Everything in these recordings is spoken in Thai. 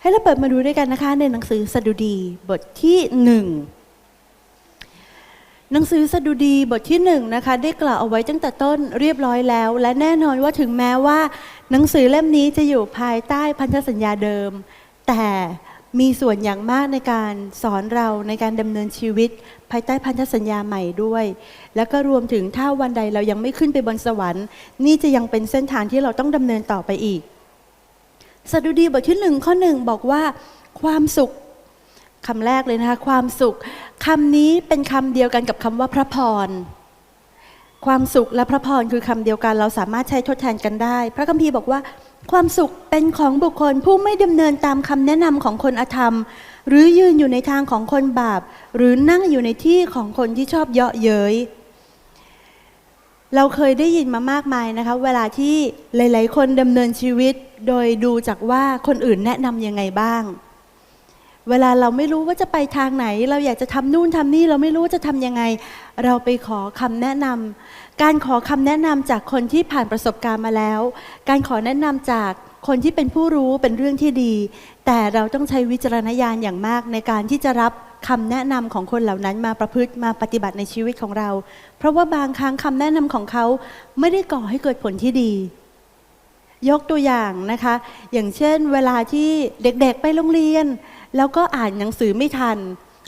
ให้เราเปิดมาดูด้วยกันนะคะ ในหนังสือสดุดีบทที่หนึ่งหนังสือสดุดีบทที่หนึ่งนะคะ ได้กล่าวเอาไว้ตั้งแต่ต้นเรียบร้อยแล้ว และแน่นอนว่าถึงแม้ว่า หนังสือเล่มนี้จะอยู่ภายใต้พันธสัญญาเดิม แต่มีส่วนอย่างมากในการสอนเราในการดำเนินชีวิต ภายใต้พันธสัญญาใหม่ด้วย แล้วก็รวมถึงถ้าวันใดเรายังไม่ขึ้นไปบนสวรรค์ นี่จะยังเป็นเส้นทางที่เราต้องดำเนินต่อไปอีก สดุดีบทที่หนึ่งข้อหนึ่งบอกว่า ความสุขคำแรกเลยนะคะความสุขคำนี้เป็นคำเดียวกันกับคำว่าพระพร ความสุขและพระพรคือคำเดียวกัน เราสามารถใช้ทดแทนกันได้ พระคัมภีร์บอกว่า ความสุขเป็นของบุคคลผู้ไม่ดำเนินตามคำแนะนำของคนอธรรม หรือยืนอยู่ในทางของคนบาป หรือนั่งอยู่ในที่ของคนที่ชอบเยาะเย้ย เราเคยได้ยินมามากมายนะคะ เวลาที่หลาย ๆ คนดำเนินชีวิต โดยดูจากว่าคนอื่นแนะนำยังไงบ้าง เวลาเราไม่รู้ว่าจะไปทางไหน เราอยากจะทำนู่นทำนี่เราไม่รู้ว่าจะทำยังไง เราไปขอคำแนะนำการขอคำแนะนำจากคนที่ผ่านประสบการณ์มาแล้ว การขอแนะนำจากคนที่เป็นผู้รู้เป็นเรื่องที่ดี แต่เราต้องใช้วิจารณญาณอย่างมากในการที่จะรับ คำแนะนำของคนเหล่านั้นมาประพฤติมาปฏิบัติในชีวิตของเรา เพราะว่าบางครั้งคำแนะนำของเขาไม่ได้ก่อให้เกิดผลที่ดี ยกตัวอย่างนะคะ อย่างเช่น เวลาที่เด็กๆไปโรงเรียน แล้วก็อ่านหนังสือไม่ทัน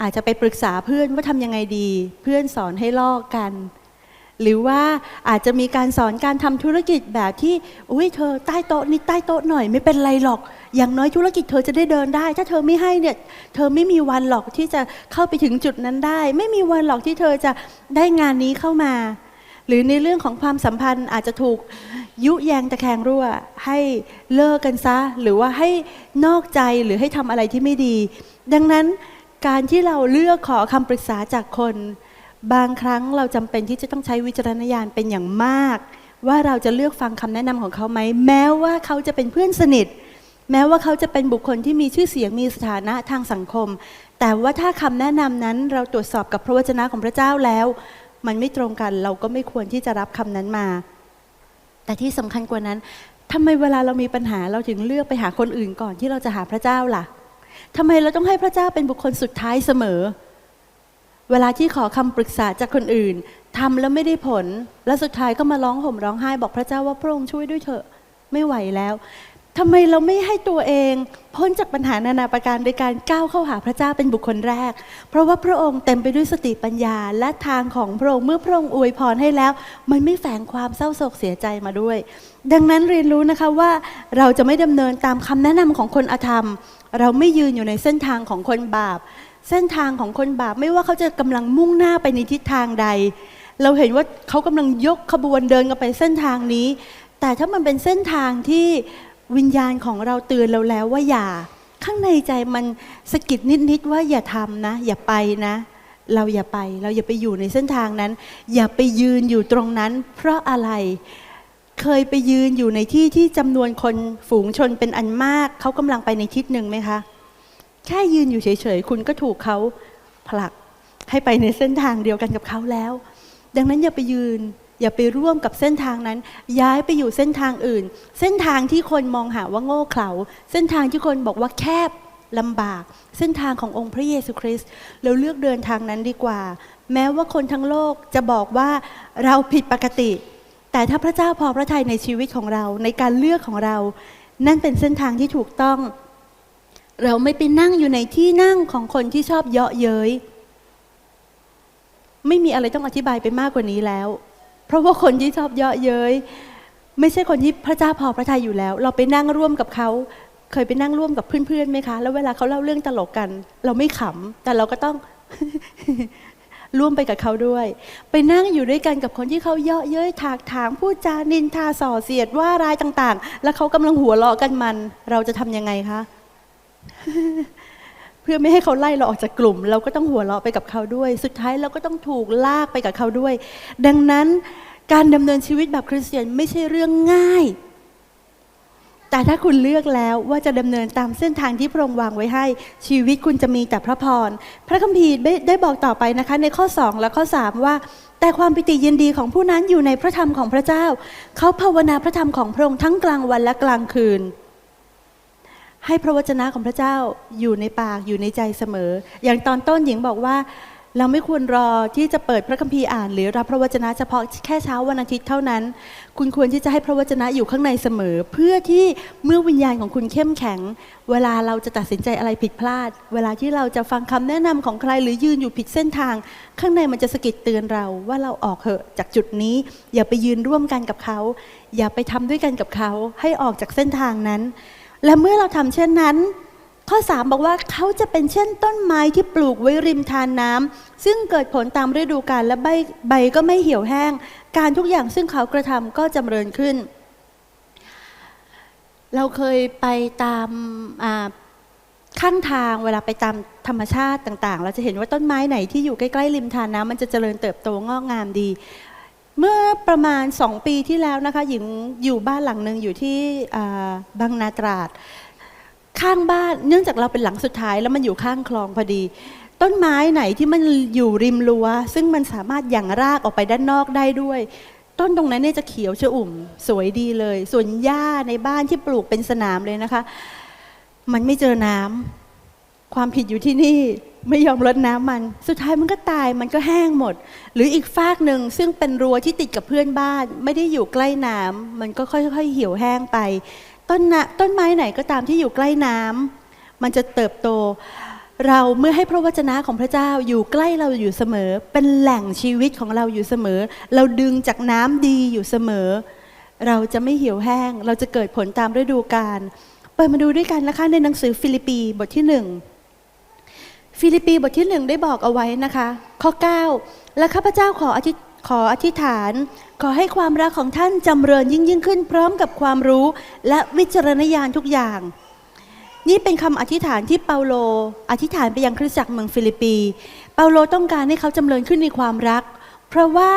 อาจจะไปปรึกษาเพื่อนว่าทำยังไงดี เพื่อนสอนให้ลอกกัน หรือว่าอาจจะมีการสอนการทำธุรกิจแบบที่อุ้ยเธอใต้โต๊ะนี่ใต้โต๊ะหน่อยไม่เป็นไรหรอก อย่างน้อยธุรกิจเธอจะได้เดินได้ ถ้าเธอไม่ให้เนี่ยเธอไม่มีวันหรอกที่จะเข้าไปถึงจุดนั้นได้ ไม่มีวันหรอกที่เธอจะได้งานนี้เข้ามา หรือในเรื่องของความสัมพันธ์อาจจะถูกยุแยงตะแคงรั่ว ให้เลิกกันซะ หรือว่าให้นอกใจหรือให้ทำอะไรที่ไม่ดี ดังนั้นการที่เราเลือกขอคำปรึกษาจากคน บางครั้งเราจำเป็นที่จะต้องใช้วิจารณญาณเป็นอย่างมาก ว่าเราจะเลือกฟังคำแนะนำของเขาไหม แม้ว่าเขาจะเป็นเพื่อนสนิท แม้ว่าเขาจะเป็นบุคคลที่มีชื่อเสียงมีสถานะทางสังคม แต่ว่าถ้าคำแนะนำนั้นเราตรวจสอบกับพระวจนะของพระเจ้าแล้ว มันไม่ตรงกันเราก็ไม่ควรที่จะรับคำนั้นมา แต่ที่สำคัญกว่านั้นทำไมเวลาเรามีปัญหาเราถึงเลือกไปหาคนอื่นก่อนที่เราจะหาพระเจ้าล่ะทำไมเราต้องให้พระเจ้าเป็นบุคคลสุดท้ายเสมอเเวลาที่ขอคำปรึกษาจากคนอื่นทำแล้วไม่ได้ผล แล้วสุดท้ายก็มาร้องห่มร้องไห้ บอกพระเจ้าว่าพระองค์ช่วยด้วยเถอะไม่ไหวแล้วทำไมเราไม่ให้ตัวเอง พ้นจากปัญหานานาประการโดยการก้าวเข้าหาพระเจ้าเป็นบุคคลแรก เพราะว่าพระองค์เต็มไปด้วยสติปัญญา และทางของพระองค์เมื่อพระองค์อวยพรให้แล้ว มันไม่แฝงความเศร้าโศกเสียใจมาด้วย ดังนั้นเรียนรู้นะคะว่าเราจะไม่ดำเนินตามคำแนะนำของคนอธรรม เราไม่ยืนอยู่ในเส้นทางของคนบาป เส้นทางของคนบาปไม่ว่าเขาจะกำลังมุ่งหน้าไปในทิศทางใด เราเห็นว่าเขากำลังยกขบวนเดินกันไปเส้นทางนี้ แต่ถ้ามันเป็นเส้นทางที่วิญญาณของเราเตือนเราแล้วว่าอย่า ข้างในใจมันสะกิดนิดๆว่าอย่าทำนะ อย่าไปนะ เราอย่าไป เราอย่าไปอยู่ในเส้นทางนั้น อย่าไปยืนอยู่ตรงนั้น เพราะอะไรเคยไปยืนอยู่ในที่ที่จำนวนคนฝูงชนเป็นอันมาก เขากำลังไปในทิศหนึ่งไหมคะ แค่ยืนอยู่เฉยๆ คุณก็ถูกเขาผลักให้ไปในเส้นทางเดียวกันกับเขาแล้ว ดังนั้นอย่าไปยืน อย่าไปร่วมกับเส้นทางนั้น ย้ายไปอยู่เส้นทางอื่น เส้นทางที่คนมองหาว่าโง่เขลาเส้นทางที่คนบอกว่าแคบลำบาก เส้นทางขององค์พระเยซูคริสต์เราเลือกเดินทางนั้นดีกว่า แม้ว่าคนทั้งโลกจะบอกว่าเราผิดปกติ แต่ถ้าพระเจ้าพอพระทัยในชีวิตของเราในการเลือกของเรา นั่นเป็นเส้นทางที่ถูกต้อง เราไม่ไปนั่งอยู่ในที่นั่งของคนที่ชอบเยาะเย้ยไม่มีอะไรต้องอธิบายไปมากกว่านี้แล้ว เพราะว่าคนที่ชอบเยาะเย้ยไม่ใช่คนที่พระเจ้าพอพระทัยอยู่แล้ว เราไปนั่งร่วมกับเขา เคยไปนั่งร่วมกับเพื่อนๆไหมคะ แล้วเวลาเขาเล่าเรื่องตลกกัน เราไม่ขำแต่เราก็ต้องร่วมไปกับเขาด้วย ไปนั่งอยู่ด้วยกันกับคนที่เขาเยาะเย้ยถากถางพูดจานินทาส่อเสียดว่าร้ายต่าง ๆ แล้วเขากำลังหัวเราะกันมัน เราจะทำยังไงคะ เพื่อไม่ให้เขาไล่เราออกจากกลุ่ม เราก็ต้องหัวเราะไปกับเขาด้วย สุดท้ายเราก็ต้องถูกลากไปกับเขาด้วย ดังนั้นการดำเนินชีวิตแบบคริสเตียนไม่ใช่เรื่องง่าย แต่ถ้าคุณเลือกแล้วว่าจะดำเนินตามเส้นทางที่พระองค์วางไว้ให้ ชีวิตคุณจะมีแต่พระพร พระคัมภีร์ได้บอกต่อไปนะคะ ในข้อ 2 และข้อ 3 ว่า แต่ความปิติยินดีของผู้นั้นอยู่ในพระธรรมของพระเจ้า เขาภาวนาพระธรรมของพระองค์ทั้งกลางวันและกลางคืน ให้พระวจนะของพระเจ้าอยู่ในปากอยู่ในใจเสมอ อย่างตอนต้นหญิงบอกว่า เราไม่ควรรอที่จะเปิดพระคัมภีร์อ่าน หรือรับพระวจนะเฉพาะแค่เช้าวันอาทิตย์เท่านั้น คุณควรที่จะให้พระวจนะอยู่ข้างในเสมอ เพื่อที่เมื่อวิญญาณของคุณเข้มแข็ง เวลาเราจะตัดสินใจอะไรผิดพลาด เวลาที่เราจะฟังคำแนะนำของใครหรือยืนอยู่ผิดเส้นทาง ข้างในมันจะสะกิดเตือนเราว่าเราออกเหอะจากจุดนี้ อย่าไปยืนร่วมกันกับเขา อย่าไปทำด้วยกันกับเขา ให้ออกจากเส้นทางนั้น และเมื่อเราทำเช่นนั้น ข้อ 3 บอกว่าเขาจะเป็นเช่นต้นไม้ที่ปลูกไว้ริมทานน้ำซึ่งเกิดผลตามฤดูกาลและใบใบก็ไม่เหี่ยวแห้ง การทุกอย่างซึ่งเขากระทำก็จำเริญขึ้น เราเคยไปตามข้างทางเวลาไปตามธรรมชาติต่าง ๆ เราจะเห็นว่าต้นไม้ไหนที่อยู่ใกล้ ๆ ริมทานน้ำมันจะเจริญเติบโตงอกงามดี เมื่อประมาณ2ปีที่แล้วนะคะหญิงอยู่บ้านหลังหนึ่งอยู่ที่บางนาตราด ข้างบ้านเนื่องจากเราเป็นหลังสุดท้ายแล้วมันอยู่ข้างคลองพอดี ต้นไม้ไหนที่มันอยู่ริมรั้วซึ่งมันสามารถหยั่งรากออกไปด้านนอกได้ด้วย ต้นตรงนั้นเนี่ยจะเขียวชอุ่ม สวยดีเลย ส่วนหญ้าในบ้านที่ปลูกเป็นสนามเลยนะคะ มันไม่เจอน้ำ ความผิดอยู่ที่นี่ไม่ยอมรดน้ำมัน สุดท้ายมันก็ตายมันก็แห้งหมด หรืออีกฟากหนึ่งซึ่งเป็นรั้วที่ติดกับเพื่อนบ้าน ไม่ได้อยู่ใกล้น้ำมันก็ค่อยๆเหี่ยวแห้งไป ต้นนะต้นไม้ไหนก็ตามที่อยู่ใกล้น้ำมันจะเติบโต เราเมื่อให้พระวจนะของพระเจ้าอยู่ใกล้เราอยู่เสมอ เป็นแหล่งชีวิตของเราอยู่เสมอ เราดึงจากน้ำดีอยู่เสมอ เราจะไม่เหี่ยวแห้ง เราจะเกิดผลตามฤดูกาลเปิดมาดูด้วยกันนะคะในหนังสือฟิลิปปีบทที่หนึ่ง ฟิลิปปีบทที่หนึ่งได้บอกเอาไว้นะคะ ข้อ 9 และข้าพเจ้าขออธิขออธิษฐาน ขอให้ความรักของท่านจำเริญยิ่งยิ่งขึ้น พร้อมกับความรู้และวิจารณญาณทุกอย่าง นี่เป็นคำอธิษฐานที่เปาโล อธิษฐานไปยังคริสตจักรเมืองฟิลิปปี เปาโลต้องการให้เขาจำเริญขึ้นในความรัก เพราะว่า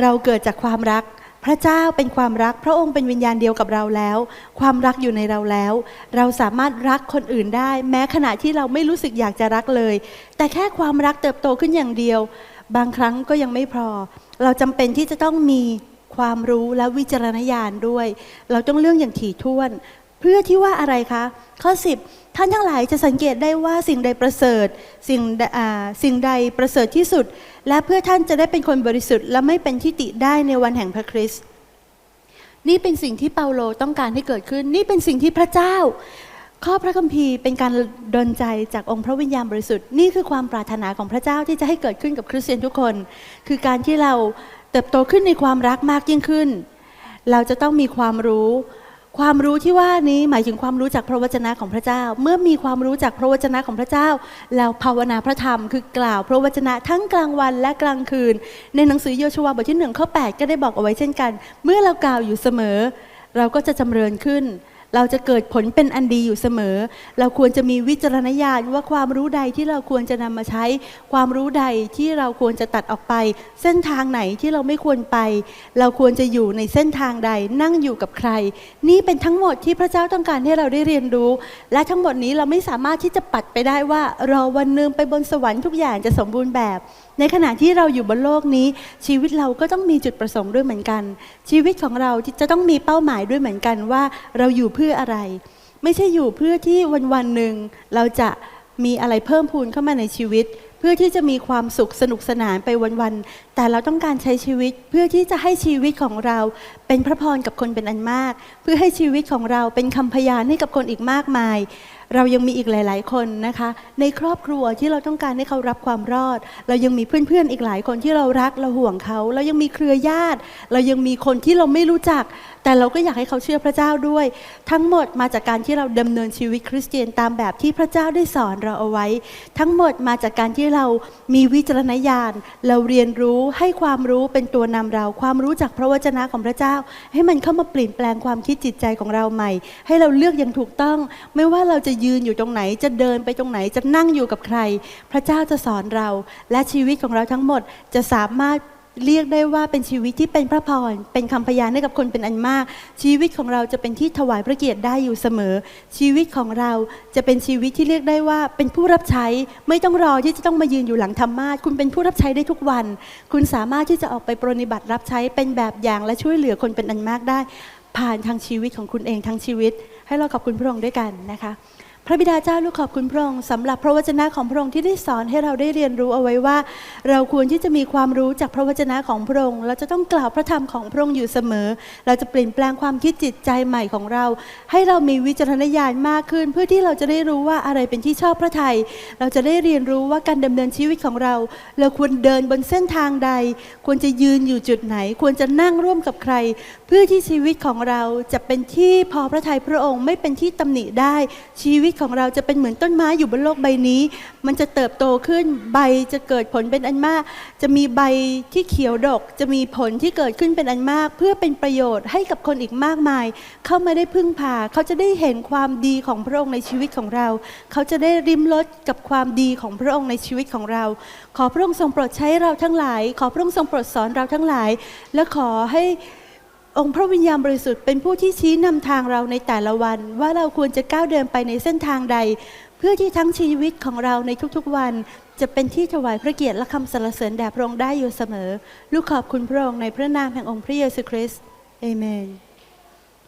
เราเกิดจากความรัก พระเจ้าเป็นความรักพระองค์เป็นวิญญาณเดียวกับเราแล้ว ความรักอยู่ในเราแล้ว เราสามารถรักคนอื่นได้ แม้ขณะที่เราไม่รู้สึกอยากจะรักเลย แต่แค่ความรักเติบโตขึ้นอย่างเดียว บางครั้งก็ยังไม่พอ เราจำเป็นที่จะต้องมีความรู้และวิจารณญาณด้วย เราต้องเรื่องอย่างถี่ถ้วน เพื่อที่ว่าอะไรคะ ข้อ 10 ท่านทั้งหลายจะสังเกตได้ว่าสิ่งใดประเสริฐ สิ่งใดอ่าสิ่งใดประเสริฐที่สุด และเพื่อท่านจะได้เป็นคนบริสุทธิ์ และไม่เป็นที่ติได้ในวันแห่งพระคริสต์นี่เป็นสิ่งที่เปาโลต้องการให้เกิดขึ้น นี่เป็นสิ่งที่พระเจ้า ข้อพระคัมภีร์เป็นการดลใจจากองค์พระวิญญาณบริสุทธิ์นี่คือความปรารถนาของพระเจ้าที่จะให้เกิดขึ้นกับคริสเตียนทุกคน คือการที่เราเติบโตขึ้นในความรักมากยิ่งขึ้น เราจะต้องมีความรู้ ความรู้ที่ว่านี้หมายถึงความรู้จากพระวจนะของพระเจ้า เมื่อมีความรู้จากพระวจนะของพระเจ้า เราภาวนาพระธรรมคือกล่าวพระวจนะทั้งกลางวันและกลางคืน ในหนังสือโยชวาบทที่หนึ่งข้อ8ก็ได้บอกเอาไว้เช่นกัน เมื่อเรากล่าวอยู่เสมอ เราก็จะจำเริญขึ้น เราจะเกิดผลเป็นอันดีอยู่เสมอ เราควรจะมีวิจารณญาณว่าความรู้ใดที่เราควรจะนำมาใช้ ความรู้ใดที่เราควรจะตัดออกไป เส้นทางไหนที่เราไม่ควรไป เราควรจะอยู่ในเส้นทางใดนั่งอยู่กับใคร นี่เป็นทั้งหมดที่พระเจ้าต้องการให้เราได้เรียนรู้ และทั้งหมดนี้เราไม่สามารถที่จะปัดไปได้ว่ารอวันนึงไปบนสวรรค์ทุกอย่างจะสมบูรณ์แบบในขณะที่เราอยู่บนโลกนี้ ชีวิตเราก็ต้องมีจุดประสงค์ด้วยเหมือนกัน ชีวิตของเราจะต้องมีเป้าหมายด้วยเหมือนกันว่าเราอยู่เพื่ออะไร ไม่ใช่อยู่เพื่อที่วันวันหนึ่งเราจะมีอะไรเพิ่มพูนเข้ามาในชีวิต เพื่อที่จะมีความสุขสนุกสนานไปวันๆแต่เราต้องการใช้ชีวิตเพื่อที่จะให้ชีวิตของเรา เป็นพระพรกับคนเป็นอันมาก เพื่อให้ชีวิตของเราเป็นคำพยานให้กับคนอีกมากมาย เรายังมีอีกหลาย ๆ คนนะคะ ในครอบครัวที่เราต้องการให้เขารับความรอด เรายังมีเพื่อน ๆ อีกหลายคนที่เรารักเราห่วงเขา เรายังมีเครือญาติ เรายังมีคนที่เราไม่รู้จัก แต่เราก็อยากให้เขาเชื่อพระเจ้าด้วย ทั้งหมดมาจากการที่เราดำเนินชีวิตคริสเตียนตามแบบที่พระเจ้าได้สอนเราเอาไว้ ทั้งหมดมาจากการที่เรามีวิจารณญาณ เราเรียนรู้ให้ความรู้เป็นตัวนำเรา ความรู้จากพระวจนะของพระเจ้า ให้มันเข้ามาเปลี่ยนแปลงความคิดจิตใจของเราใหม่ ให้เราเลือกอย่างถูกต้อง ไม่ว่าเราจะยืนอยู่ตรงไหน จะเดินไปตรงไหน จะนั่งอยู่กับใคร พระเจ้าจะสอนเรา และชีวิตของเราทั้งหมดจะสามารถเรียกได้ว่าเป็นชีวิตที่เป็นพระพร เป็นคำพยานให้กับคนเป็นอันมาก ชีวิตของเราจะเป็นที่ถวายพระเกียรติได้อยู่เสมอ ชีวิตของเราจะเป็นชีวิตที่เรียกได้ว่าเป็นผู้รับใช้ ไม่ต้องรอที่จะต้องมายืนอยู่หลังธรรมาสคุณเป็นผู้รับใช้ได้ทุกวัน คุณสามารถที่จะออกไปปรนนิบัติรับใช้เป็นแบบอย่างและช่วยเหลือคนเป็นอันมากได้ ผ่านทางชีวิตของคุณเองทั้งชีวิต ให้เราขอบคุณพระองค์ด้วยกันนะคะ พระบิดาเจ้าลูกขอบคุณพระองค์สำหรับพระวจนะของพระองค์ที่ได้สอนให้เราได้เรียนรู้เอาไว้ว่า เราควรที่จะมีความรู้จากพระวจนะของพระองค์เราจะต้องกล่าวพระธรรมของพระองค์อยู่เสมอ เราจะเปลี่ยนแปลงความคิดจิตใจใหม่ของเรา ให้เรามีวิจารณญาณมากขึ้น เพื่อที่เราจะได้รู้ว่าอะไรเป็นที่ชอบพระทัยเราจะได้เรียนรู้ว่าการดำเนินชีวิตของเรา เราควรเดินบนเส้นทางใด ควรจะยืนอยู่จุดไหน ควรจะนั่งร่วมกับใคร เพื่อที่ชีวิตของเราจะเป็นที่พอพระทัยพระองค์ไม่เป็นที่ตำหนิได้ชีวิตตของเราจะเป็นเหมือนต้นไม้อยู่บนโลกใบนี้ มันจะเติบโตขึ้นใบจะเกิดผลเป็นอันมาก จะมีใบที่เขียวดก จะมีผลที่เกิดขึ้นเป็นอันมาก เพื่อเป็นประโยชน์ให้กับคนอีกมากมาย เข้ามาได้พึ่งพาเขาจะได้เห็นความดีของพระองค์ในชีวิตของเรา เขาจะได้ริมรสกับความดีของพระองค์ในชีวิตของเรา ขอพระองค์ทรงโปรดใช้เราทั้งหลาย ขอพระองค์ทรงโปรดสอนเราทั้งหลาย และขอให้ องค์พระวิญญาณบริสุทธิ์เป็นผู้ที่ชี้นำทางเราในแต่ละวัน ว่าเราควรจะก้าวเดินไปในเส้นทางใด เพื่อที่ทั้งชีวิตของเราในทุกๆวัน จะเป็นที่ถวายพระเกียรติและคำสรรเสริญแด่พระองค์ได้อยู่เสมอ ลูกขอบคุณพระองค์ในพระนามแห่งองค์พระเยซูคริสต์เอเมน